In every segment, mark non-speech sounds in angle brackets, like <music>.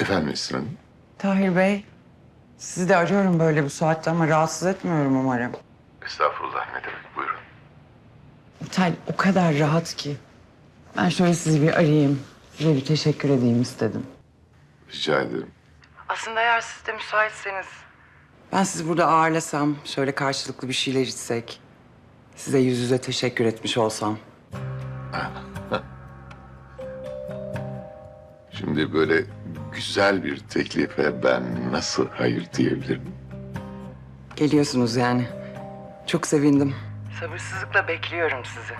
Efendim Esra Hanım? Tahir Bey, sizi de arıyorum böyle bu saatte ama rahatsız etmiyorum umarım. Estağfurullah ne demek buyurun. Otel o kadar rahat ki. Ben şöyle sizi bir arayayım. Size bir teşekkür edeyim istedim. Rica ederim. Aslında eğer siz de müsaitseniz... Ben sizi burada ağırlasam, şöyle karşılıklı bir şeyler içsek... Size yüz yüze teşekkür etmiş olsam. Şimdi böyle güzel bir teklife ben nasıl hayır diyebilirim? Geliyorsunuz yani. Çok sevindim. Sabırsızlıkla bekliyorum sizi.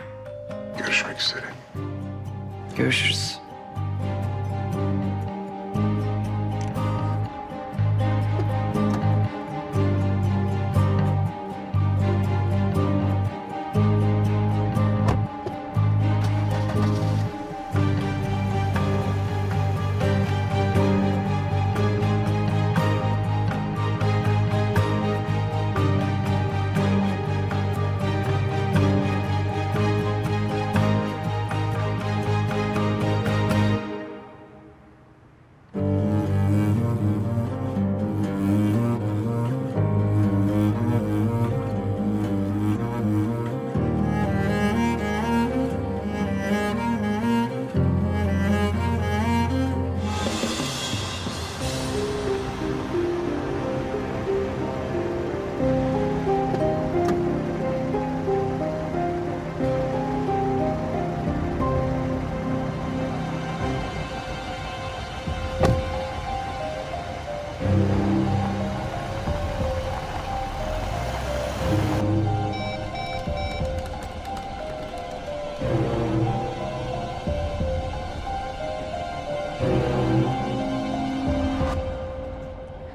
Görüşmek üzere. Görüşürüz.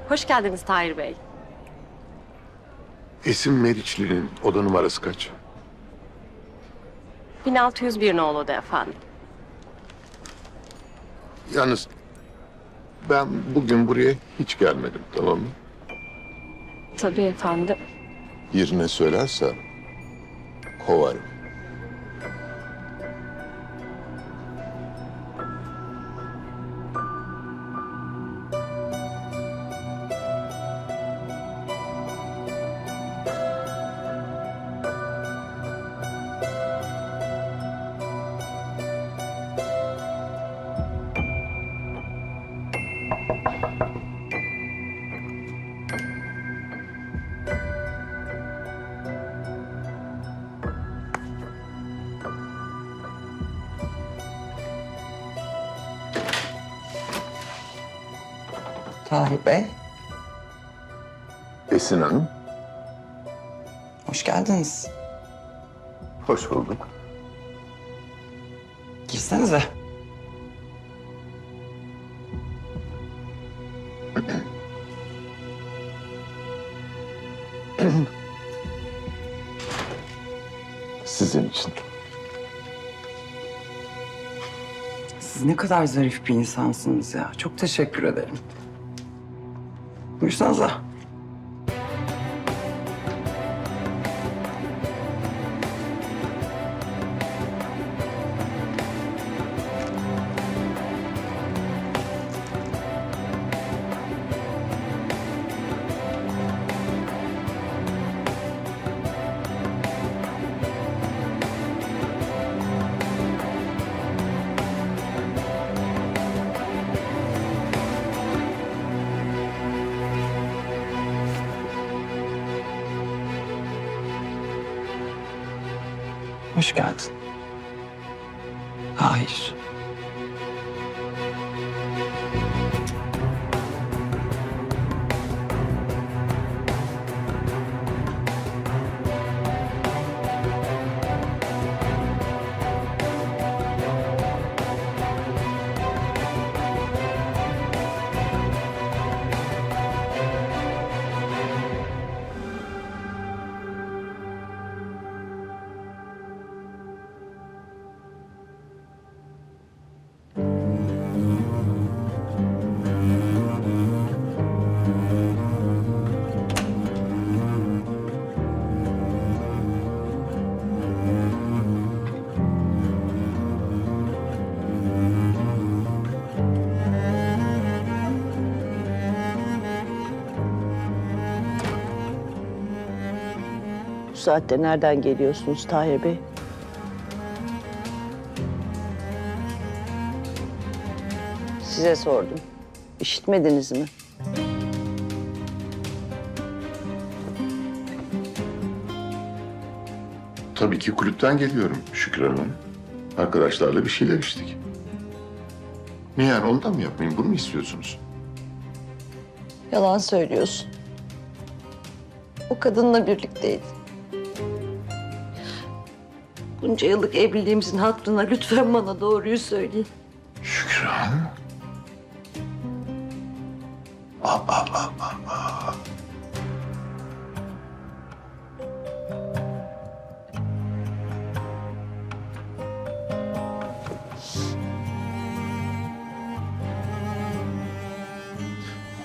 Hoş geldiniz Tahir Bey. Esin Meriçli'nin oda numarası kaç? 1601 nolu oda efendim. Yalnız ben bugün buraya hiç gelmedim tamam mı? Tabii efendim. Yerine söylerse kovarım. Tahir Bey, Esin Hanım, hoş geldiniz. hoş bulduk. Girsenize. Sizin için. Siz ne kadar zarif bir insansınız ya. Çok teşekkür ederim. Buyursanıza. Hoş geldin. Hayır. Saatte nereden geliyorsunuz Tahir Bey? Size sordum. İşitmediniz mi? Tabii ki kulüpten geliyorum Şükran Hanım. Arkadaşlarla bir şeyler içtik. Ne yani ondan mı yapmayın? Bunu mu istiyorsunuz? Yalan söylüyorsun. O kadınla birlikteydin. Bunca yıllık evliliğimizin hatırına lütfen bana doğruyu söyleyin. Şükran? Aa, aa, aa, aa,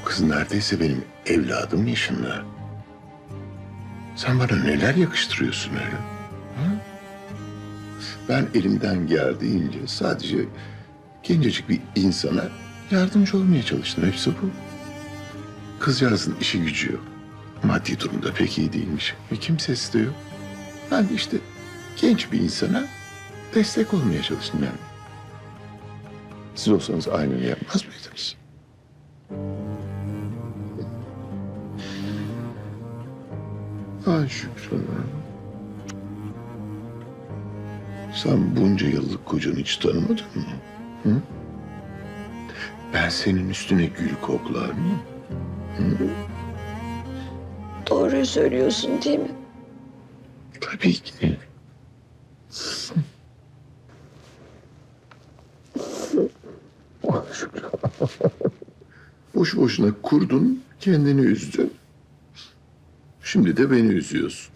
kız neredeyse benim evladım yaşında. Sen bana neler yakıştırıyorsun öyle? Ben elimden geldiğince sadece gencecik bir insana yardımcı olmaya çalıştım. Hepsi bu. Kızcağızın işi gücü yok. Maddi durumda pek iyi değilmiş. Ve kimsesi de yok. Ben işte genç bir insana destek olmaya çalıştım yani. Siz olsanız aynını yapmaz mıydınız? Ay Şükran. Sen bunca yıllık kocanı hiç tanımadın mı? Hı? Ben senin üstüne gül koklar mıyım? Doğruyu söylüyorsun değil mi? Tabii ki. <laughs> Boş boşuna kurdun, kendini üzdün. Şimdi de beni üzüyorsun.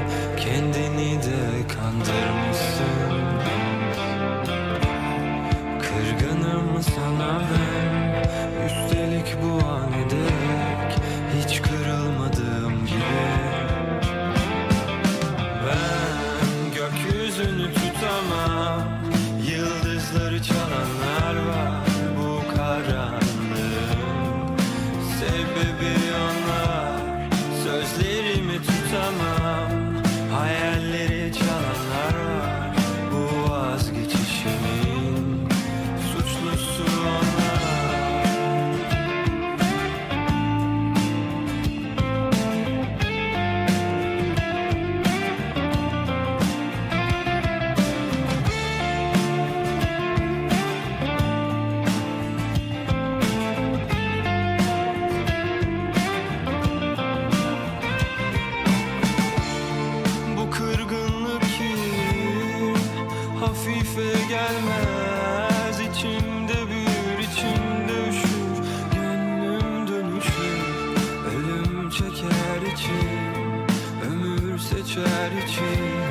kendini de kandırmışsın. Kırgınım sana ben çeker içim Ömür seçer içim